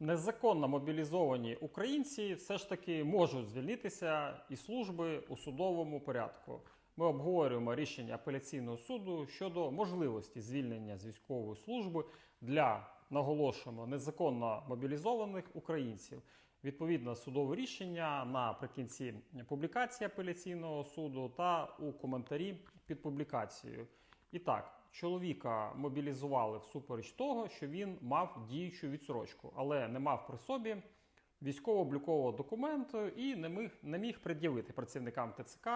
Незаконно мобілізовані українці все ж таки можуть звільнитися із служби у судовому порядку. Ми обговорюємо рішення апеляційного суду щодо можливості звільнення з військової служби для наголошуємо незаконно мобілізованих українців. Відповідно, судове рішення наприкінці публікації апеляційного суду та у коментарі під публікацією. І так, чоловіка мобілізували всупереч того, що він мав діючу відсрочку, але не мав при собі військово-облікового документу і не міг, не міг пред'явити працівникам ТЦК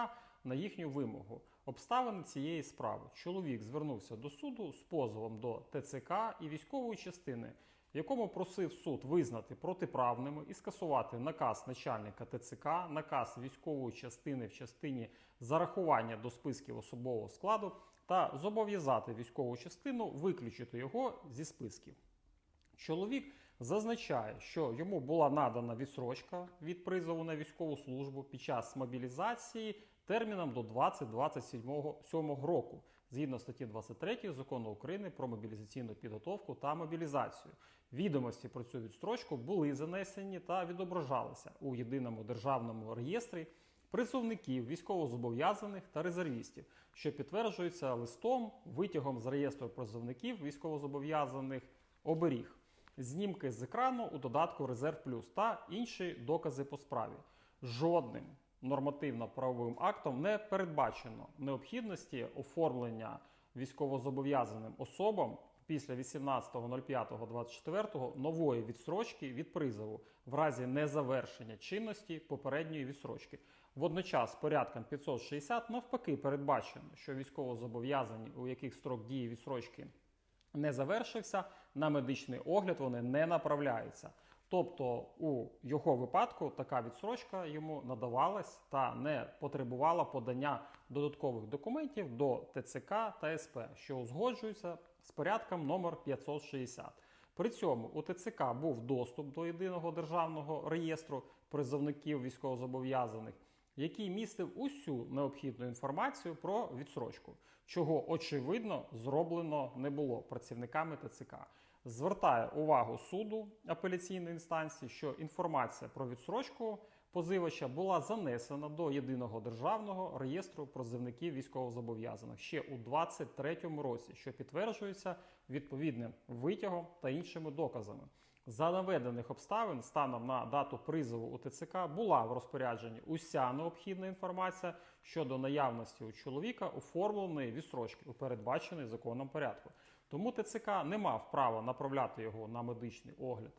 на їхню вимогу. Обставини цієї справи. Чоловік звернувся до суду з позовом до ТЦК і військової частини, в якому просив суд визнати протиправними і скасувати наказ начальника ТЦК, наказ військової частини в частині зарахування до списків особового складу та зобов'язати військову частину виключити його зі списків. Чоловік зазначає, що йому була надана відсрочка від призову на військову службу під час мобілізації терміном до 2027 року, згідно статті 23 закону України про мобілізаційну підготовку та мобілізацію. Відомості про цю відстрочку були занесені та відображалися у єдиному державному реєстрі призовників, військовозобов'язаних та резервістів, що підтверджується листом, витягом з реєстру призовників військовозобов'язаних оберіг, знімки з екрану у додатку Резерв Плюс та інші докази по справі. Жодним нормативно-правовим актом не передбачено необхідності оформлення військовозобов'язаним особам після 18.05.24 нової відстрочки від призову в разі незавершення чинності попередньої відстрочки. Водночас порядком 560 навпаки передбачено, що військовозобов'язані, у яких строк дії відстрочки не завершився, на медичний огляд вони не направляються. Тобто у його випадку така відсрочка йому надавалась та не потребувала подання додаткових документів до ТЦК та СП, що узгоджуються з порядком номер 560. При цьому у ТЦК був доступ до єдиного державного реєстру призовників військовозобов'язаних, який містив усю необхідну інформацію про відсрочку, чого очевидно зроблено не було працівниками ТЦК. Звертає увагу суду апеляційної інстанції, що інформація про відсрочку позивача була занесена до єдиного державного реєстру призовників військовозобов'язаних ще у 2023 році, що підтверджується відповідним витягом та іншими доказами. За наведених обставин станом на дату призову у ТЦК була в розпорядженні уся необхідна інформація щодо наявності у чоловіка оформленої відсрочки у передбачений законом порядку. Тому ТЦК не мав права направляти його на медичний огляд